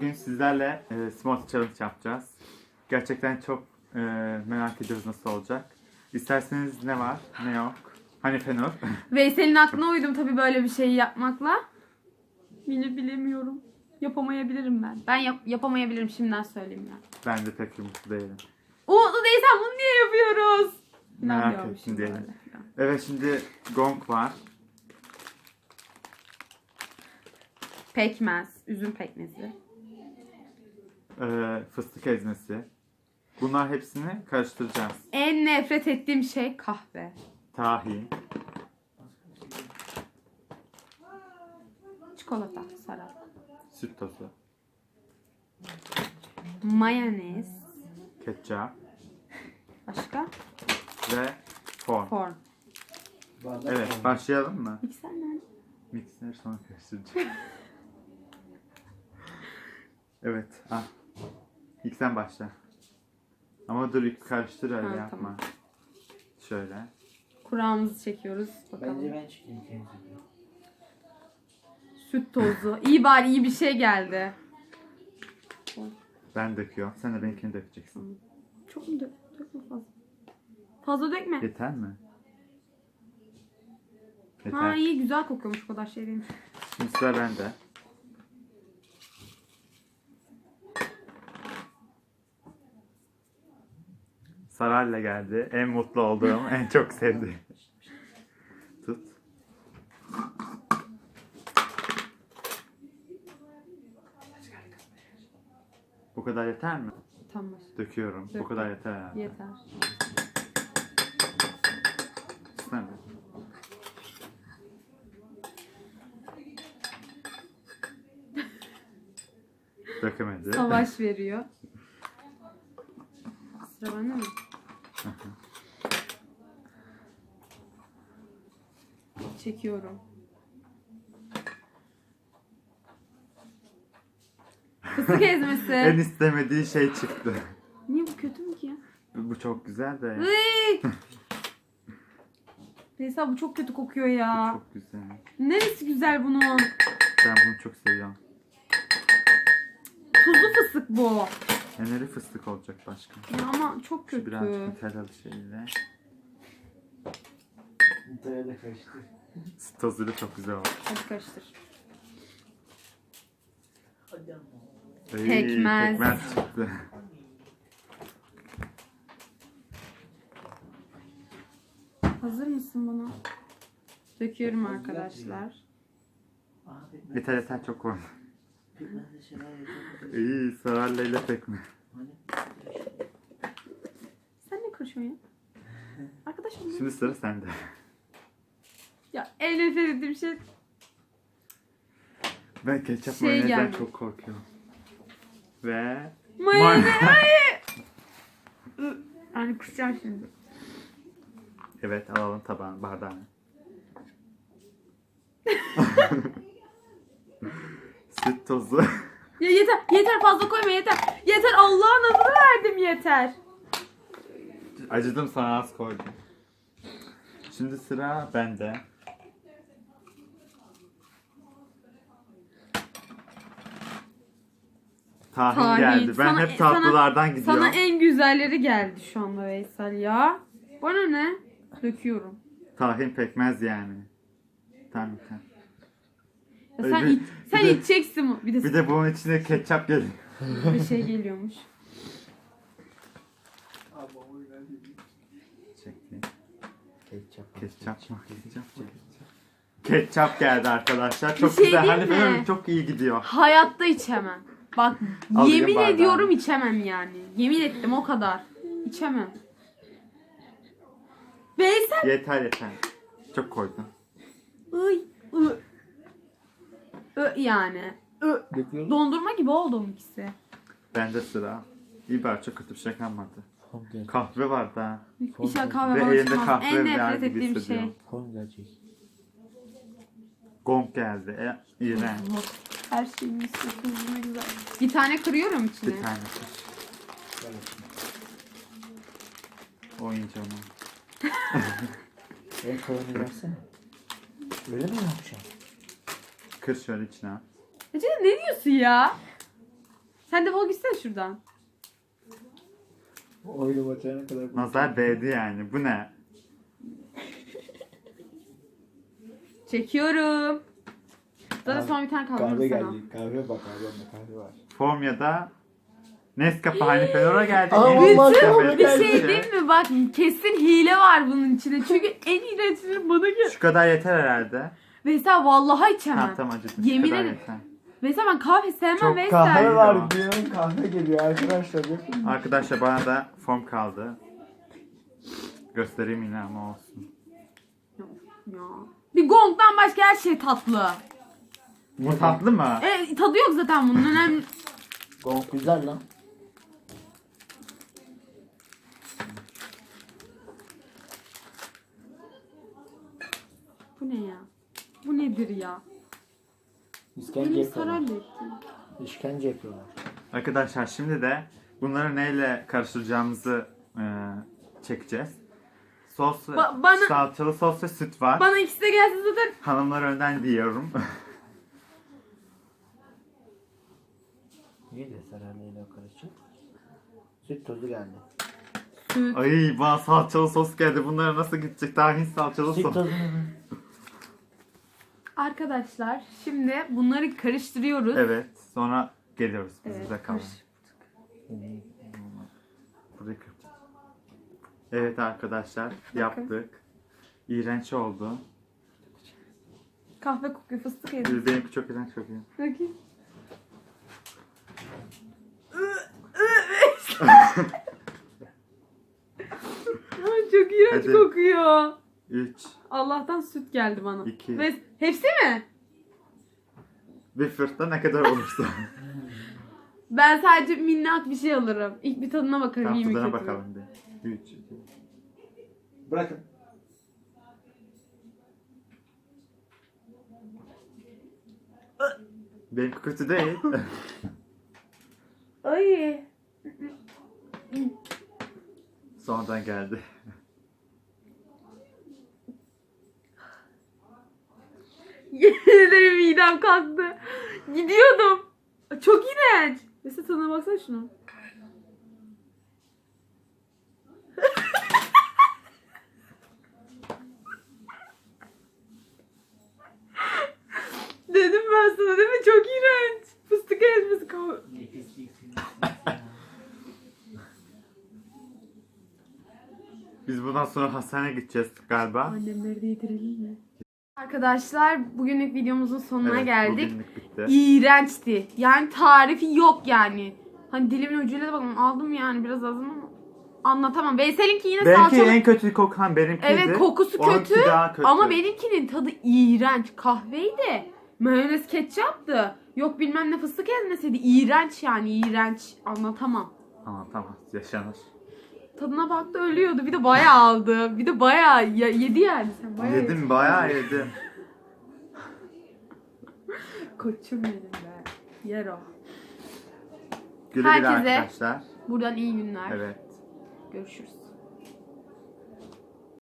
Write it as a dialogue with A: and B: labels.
A: Bugün sizlerle e, smoothie challenge yapacağız. Gerçekten çok e, merak ediyoruz nasıl olacak. İsterseniz ne var, ne yok. Hani Fenur.
B: Veysel'in aklına uydum tabii böyle bir şeyi yapmakla. Bile bilemiyorum. Yapamayabilirim ben. Ben yap- yapamayabilirim şimdiden söyleyeyim ya.
A: ben de pek umutlu değilim.
B: Umutlu değilsen bunu niye yapıyoruz?
A: Merak
B: İnanmıyormuşum
A: ettim diyelim.
B: böyle.
A: Evet şimdi gong var.
B: Pekmez, üzüm pekmezi.
A: E, fıstık ezmesi. Bunlar hepsini karıştıracağız.
B: En nefret ettiğim şey kahve.
A: Tahin,
B: Çikolata, salat.
A: süt tozu,
B: Mayonez.
A: ketçap
B: Başka?
A: ve form.
B: Corn.
A: Evet başlayalım mı?
B: Mikser nerede?
A: Mikser sonra karıştıracağım. evet. Ah. İlk sen başla. Ama dur ilk karıştır öyle
B: Ha,
A: yapma.
B: tamam.
A: Şöyle.
B: Kurağımızı çekiyoruz. Bakalım.
C: Bence ben çıkayım.
B: Süt tozu. İyi bari iyi bir şey geldi.
A: Ben döküyorum. Sen de benimkini dökeceksin.
B: Çok mu dök? Dökme fazla. Fazla dökme.
A: Yeter mi? Yeter.
B: Ha iyi güzel kokuyormuş o kadar şey değilmiş.
A: Şimdi sıra bende. Sarayla geldi. En mutlu olduğum, en çok sevdiğim. Tut. Bu kadar yeter mi?
B: Tamam.
A: Döküyorum. Bu
B: Dök.
A: kadar yeter herhalde.
B: Yeter.
A: Sen de. Dökemedi.
B: Savaş veriyor. Sıra bende mi? Çekiyorum. Fıstık
A: en
B: ezmesi.
A: istemediği şey çıktı.
B: Niye bu kötü mü ki ya?
A: Bu çok güzel de.
B: Neyse bu çok kötü kokuyor ya.
A: Çok güzel.
B: Neresi güzel bunun?
A: Ben bunu çok seviyorum.
B: Tuzlu fıstık bu.
A: Neleri fıstık olacak başka?
B: Ya ama çok
A: Şu
B: kötü.
A: birazcık Nutellalı şeyle.
C: Nutella da
A: tozuyla çok güzel oldu.
B: Hadi karıştır.
C: Hadi ama.
A: Ey,
B: Pekmez.
A: Pekmez çıktı.
B: Hazır mısın buna? Döküyorum arkadaşlar.
A: Yeter yeter çok
C: yapabilir.
A: İyi sararla ile pekmez.
B: Sen ne karışıyorsun ya? Arkadaşım
A: Şimdi sıra sende.
B: En nefret ettiğim şey
A: Ben ketçap
B: Şey
A: mayonezden
B: geldi.
A: çok korkuyorum. Ve
B: mayonez.
A: May-
B: Ay! Yani kusacağım şimdi.
A: evet alalım tabağını bardağını. Süt tozu.
B: Ya yeter, yeter fazla koyma yeter. Yeter Allah'ın adını verdim yeter.
A: Acıdım sana az koydum. Şimdi sıra bende. Tahin,
B: Tahin.
A: geldi. Ben
B: Sana-
A: hep tatlılardan gidiyorum.
B: Sana en güzelleri geldi şu anda Veysel ya. Bana ne? Döküyorum.
A: Tahin pekmez yani. Tamam tamam.
B: Ya sen,
A: Bir-
B: iç, sen
A: bir de-
B: içeceksin mi? Bir de,
A: Bir de bunun içine ketçap geliyor.
B: bir şey geliyormuş.
A: Çekti.
C: ketçap.
A: Ketçap mı? Ketçap mı? Ketçap geldi arkadaşlar. Çok
B: şey
A: güzel.
B: diyeyim
A: Hani
B: mi?
A: böyle çok iyi gidiyor.
B: Hayatta içemem. Bak yemin
A: bardağını.
B: ediyorum içemem yani. Yemin ettim o kadar. İçemem. Veysel
A: Yeter yeter. Çok koydun.
B: Iy, ı. Ö yani. Ö.
C: Döküyorum.
B: Dondurma gibi oldu onun ikisi.
A: Bende sıra. İyi bari çok kötü bir şey kalmadı.
C: Gel.
A: Kahve var da.
B: İnşallah kahve
A: Ve
B: bana
A: elinde
B: çıkmaz.
A: kahve
B: En nefret ettiğim şey.
C: Kom gelecek.
A: Gong geldi. E, iğrenç.
B: Her şeyin üstüne ne güzel. Bir tane kırıyorum içine.
A: Bir tane kış.
C: Gel bakayım.
A: Oyuncağını.
C: En kalanı versene. Öyle mi yapacağım?
A: Kır şöyle içine.
B: Ece ne diyorsun ya? Sen defol gitsene şuradan.
C: Oyunu batırana kadar.
A: Nazar değdi yani. Bu ne?
B: Çekiyorum. Zaten
C: Kahve-
B: son bir tane kaldı.
C: Kahve
B: sana.
C: geldi. Kahve bak abi onda kahve var.
A: Form ya da Nescafe Hanife Nora geldi. Nescafe
C: kahve
B: Bir şey değil mi? Bak kesin hile var bunun içinde. Çünkü en iğrençleri bana gel.
A: Şu kadar yeter herhalde.
B: Veysel vallahi içemem.
A: Tamam tamam acıdım.
B: Yemin
A: Şu kadar
B: ederim.
A: yeter.
B: Veysel ben kahve sevmem
A: Çok
B: Veysel.
C: Kahve var diyorum kahve geliyor arkadaşlar.
A: Arkadaşlar bana da form kaldı. Göstereyim yine ama olsun.
B: Ya. Bir gongdan başka her şey tatlı.
A: Bu tatlı mı?
B: E, tadı yok zaten bunun. Önemli.
C: Gong güzel lan.
B: Bu ne ya? Bu nedir ya?
C: İşkence
B: Beni
C: yapıyorlar.
B: etti.
C: İşkence yapıyorlar.
A: Arkadaşlar şimdi de bunları neyle karıştıracağımızı e, çekeceğiz. Sos,
B: Ba- bana-
A: salçalı sos ve süt var.
B: Bana ikisi de gelse zaten
A: Hanımlar önden diyorum.
C: de sararlıyla karışık? Süt tozu geldi.
B: süt.
A: Ay bana salçalı sos geldi. Bunlara nasıl gidecek? Tahin salçalı
C: Süt
A: sos.
C: tozunu
B: Arkadaşlar şimdi bunları karıştırıyoruz.
A: Evet. Sonra geliyoruz. Biz
B: Evet,
A: bize kalın.
B: karış-
A: Burayı kır- Evet arkadaşlar yaptık. İğrenç oldu.
B: Kahve kokuyor fıstık yedim.
A: Benimki çok iğrenç kokuyor.
B: Bakayım. Ay, çok iğrenç
A: Hadi.
B: kokuyor.
A: 3,
B: Allah'tan süt geldi bana.
A: İki.
B: Ve hepsi mi?
A: bir fırtta ne kadar olursa.
B: Ben sadece minnak bir şey alırım. İlk bir tadına bakarım iyi mi mü?
A: bakalım bir. 3,
C: Bırakın.
A: Benimki kötü değil.
B: Ay.
A: Sonradan geldi.
B: Yemin midem kalktı. Gidiyordum. Çok iğrenç. Mesela tadına baksana şuna. Dedim ben sana değil mi? Çok iğrenç. Fıstık ezmesi kahve.
A: Biz bundan sonra hastaneye gideceğiz galiba.
B: Annemleri de yedirelim mi? Arkadaşlar bugünlük videomuzun sonuna
A: Evet,
B: geldik.
A: bugünlük bitti.
B: İğrençti. Yani tarifi yok yani. Hani dilimin ucuyla da bakın aldım yani biraz azım ama anlatamam. Veysel'inki yine
A: Benimki
B: salçalı.
A: en kötü kokan benimkiydi.
B: Evet kokusu
A: Onunki
B: kötü
A: daha kötü.
B: ama benimkinin tadı iğrenç. Kahveydi. Mayonez ketçaptı. Yok bilmem ne fıstık ezmesiydi. İğrenç yani iğrenç. Anlatamam.
A: Tamam tamam yaşanır.
B: Tadına baktı ölüyordu. Bir de bayağı aldı. Bir de bayağı ya- yedi yani. Sen bayağı yedin.
A: Yedim bayağı yedim.
B: Koçum benim be. Yer o.
A: Güle güle
B: Herkese-
A: arkadaşlar.
B: Buradan iyi günler.
A: Evet.
B: Görüşürüz.